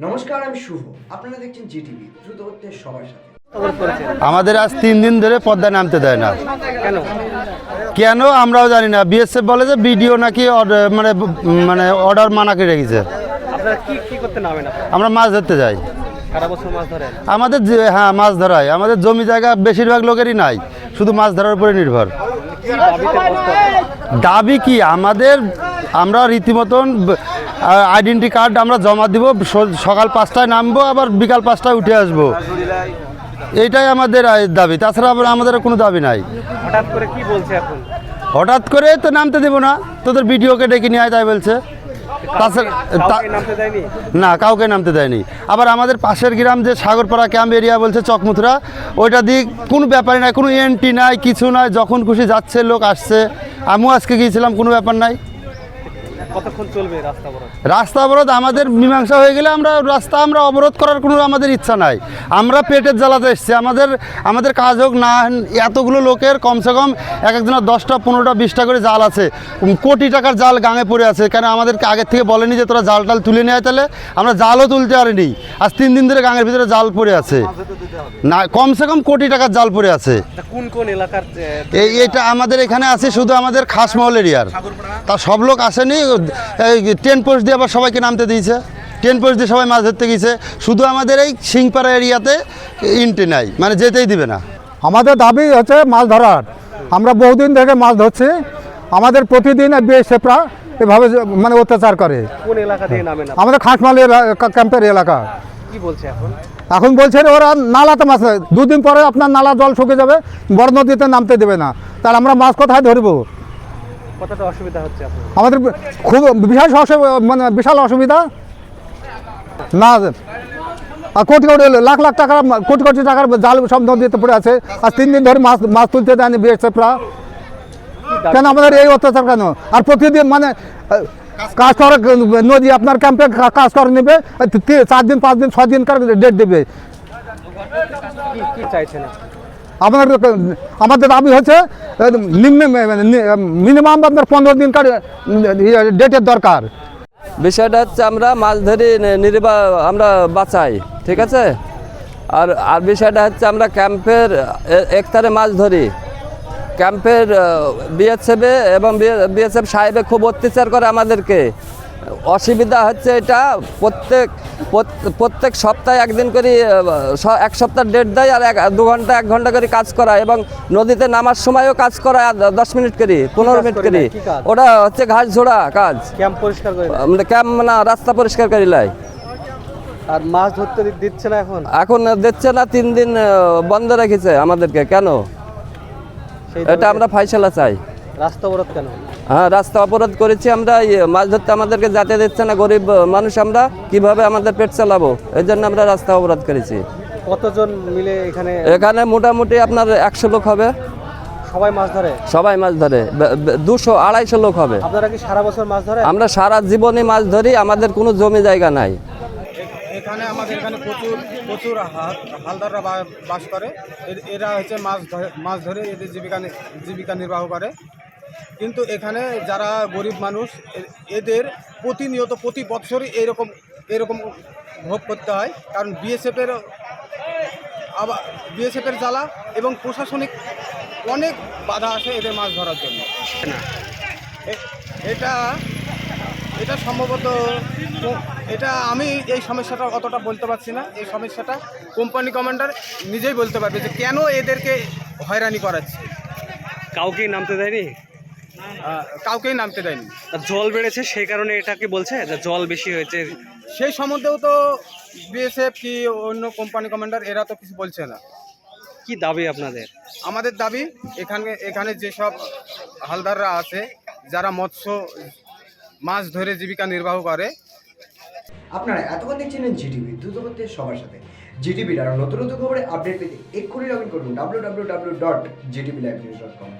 নমস্কার আমি শুভ। আপনারা দেখছেন জিটিভি দ্রুত হচ্ছে সবার সাথে। আমাদের আজ তিন দিন ধরে পদ্মায় নামতে দেয় না। কেন? কেন আমরাও জানি না। বিএসএফ বলে যে বিডিও নাকি মানে মানে অর্ডার মানা করে রেখেছে। আপনারা কি কি করতে নামেন আপনারা? আমরা মাছ ধরতে যাই। সারা বছর মাছ ধরেন? আমাদের যে- হ্যাঁ মাছ ধরাই আমাদের জমি জায়গা বেশিরভাগ লোকেরই নাই। শুধু মাছ ধরার উপরে নির্ভর? দাবি কি? আমাদের আমরা রীতিমতন আইডেন্টি কার্ড আমরা জমা দিব সকাল পাঁচটায় নামবো আবার বিকাল পাঁচটায় উঠে আসব। এইটাই আমাদের দাবি। তাছাড়া আবার আমাদের কোনো দাবি নাই। হঠাৎ করে কি বলছে এখন? হঠাৎ করে তো নামতে দেবো না। তোদের ভিডিওকে ডেকে নিয়ে আয় তাই বলছে। তাছাড়া না কাউকে নামতে দেয়নি। আবার আমাদের পাশের গ্রাম যে সাগরপাড়া ক্যাম্প এরিয়া বলছে চকমুথরা ওইটা দিয়ে কোনো ব্যাপারই নাই কোনো এন্ট্রি নাই কিছু নাই। যখন খুশি যাচ্ছে লোক আসছে। আমিও আজকে গিয়েছিলাম কোনো ব্যাপার নাই। কতক্ষণ চলবে রাস্তা বড় রাস্তা অবরোধ আমাদের মীমাংসা হয়ে গেলে আমরা রাস্তা আমরা অবরোধ করার কোনো আমাদের ইচ্ছা নাই। আমরা পেটের জ্বালাতে এসেছি। আমাদের আমাদের কাজ হোক না এতগুলো লোকের কমসে কম এক একজনের দশটা পনেরোটা বিশটা করে জাল আছে। কোটি টাকার জাল গাঙে পড়ে আছে। কেন আমাদেরকে আগের থেকে বলেনি যে তোরা জাল টাল তুলে নেয় তাহলে? আমরা জালও তুলতে পারিনি। আজ তিন দিন ধরে গাঙের ভিতরে জাল পড়ে আছে। না কমসে কম কোটি টাকার জাল পড়ে আছে। কোন কোন এলাকার এই এটা আমাদের এখানে আছে শুধু আমাদের খাসমহল এরিয়ার তা সব লোক আসেনি। টেন পোস্ট দিয়ে আবার সবাইকে নামতে দিয়েছে। টেন পোস্ট দিয়ে সবাই মাছ ধরতে গিয়েছে শুধু আমাদের এই সিংপাড়া এরিয়াতে ইন্টে নাই মানে যেতেই দিবে না। আমাদের দাবি হচ্ছে মাছ ধরার। আমরা বহুদিন থেকে মাছ ধরছি। আমাদের প্রতিদিন বিএসএফরা এভাবে মানে অত্যাচার করে। কোন এলাকা দিয়ে নামেন আমাদের খাসমালি ক্যাম্পের এলাকা। কি বলছে এখন? এখন বলছেন ওরা নালাতে মাছ। দুদিন পরে আপনার নালা জল শুকে যাবে বড় নদীতে নামতে দেবে না। তাহলে আমরা মাছ কোথায় ধরবো? কতটা অসুবিধা হচ্ছে আমাদের খুব বিশাল মানে বিশাল অসুবিধা। না আর কোটি কোটি লাখ লাখ টাকা কোটি কোটি টাকার জাল সব নদীতে পড়ে আছে। আর তিন দিন ধরে মাছ মাছ তুলতে দেয়নি বিএসএফরা কেন আমাদের এই অত্যাচার কেন? আর প্রতিদিন মানে কাজ করে নদী আপনার ক্যাম্পে কাজ করে নেবে চার দিন পাঁচ দিন ছয় দিনকার ডেট দেবে। কি আপনি? আমাদের দাবি হচ্ছে মিনিমাম আপনার পনেরো দিনকার ডেটের দরকার। বিষয়টা হচ্ছে আমরা মাছ ধরি নির্বা, আমরা বাঁচাই, ঠিক আছে? আর আর বিষয়টা হচ্ছে আমরা ক্যাম্পের একতারে মাছ ধরি। ক্যাম্পের বিএসএফে এবং বিএসএফ সাহেবে খুব অত্যাচার করে আমাদেরকে। অসুবিধা হচ্ছে এটা প্রত্যেক প্রত্যেক সপ্তাহে একদিন করে এক সপ্তাহ ডেট দেয় আর এক দু ঘণ্টা এক ঘণ্টা করে কাজ করা এবং নদীতে নামার সময়ও কাজ করা দশ মিনিট করে পনেরো মিনিট করে? ওটা হচ্ছে ঘাস ঝোড়া কাজ। ক্যাম্প পরিষ্কার। আমরা ক্যাম্প না রাস্তা পরিষ্কার করি লাই আর মাছ ধরতে দিচ্ছে না এখন? এখন দিচ্ছে না তিন দিন বন্ধ রেখেছে আমাদেরকে। কেন? এটা আমরা ফাইসলা চাই। রাস্তা অবরোধ কেন? হ্যাঁ রাস্তা অবরোধ করেছি আমরা ইয়ে, মাছ ধরতে আমাদেরকে যেতে দিচ্ছে না গরিব মানুষ আমরা কীভাবে আমাদের পেট চালাবো? এই জন্য আমরা রাস্তা অবরোধ করেছি। কতজন মিলে এখানে এখানে মোটামুটি আপনার একশো লোক হবে। সবাই মাছ ধরে? সবাই মাছ ধরে। দুশো আড়াইশো লোক হবে। আপনারা কি সারা বছর মাছ ধরে? আমরা সারা জীবনে মাছ ধরি আমাদের কোনো জমি জায়গা নাই। এখানে আমাদের এখানে প্রচুর প্রচুর হালদাররা বাস করে। এরা হচ্ছে মাছ মাছ ধরে এদের জীবিকা জীবিকা নির্বাহ করে। কিন্তু এখানে যারা গরিব মানুষ এদের প্রতিনিয়ত প্রতি বছরই এরকম এরকম ভোগ করতে হয়। কারণ বিএসএফের আবার বিএসএফের জ্বালা এবং প্রশাসনিক অনেক বাধা আসে এদের মাছ ধরার জন্য। এটা এটা সম্ভবত এটা আমি এই সমস্যাটা অতটা বলতে পারছি না। এই সমস্যাটা কোম্পানি কমান্ডার নিজেই বলতে পারবে যে কেন এদেরকে হয়রানি করাচ্ছে। কাউকে নামতে দেয়নি? কাউকেই নামতে দেয়নি। জল বেড়েছে সেই কারণে এটা কি বলছে যে জল বেশি হয়েছে। সেই সম্বন্ধেও তো বিএসএফ কি অন্য কোম্পানি কমান্ডার এরা তো কিছু বলছে না। কি দাবি আপনাদের? আমাদের দাবি এখানে এখানে যেসব হালদাররা আছে যারা মৎস্য মাছ ধরে জীবিকা নির্বাহ করে আপনারা এতক্ষণ দেখছিলেন জিটিভি দ্রুত সবার সাথে। জিটিভির আরও নতুন নতুন খবরে আপডেট পেতে এক্ষুনি লগ ইন করুন W W W dot GTV live news dot com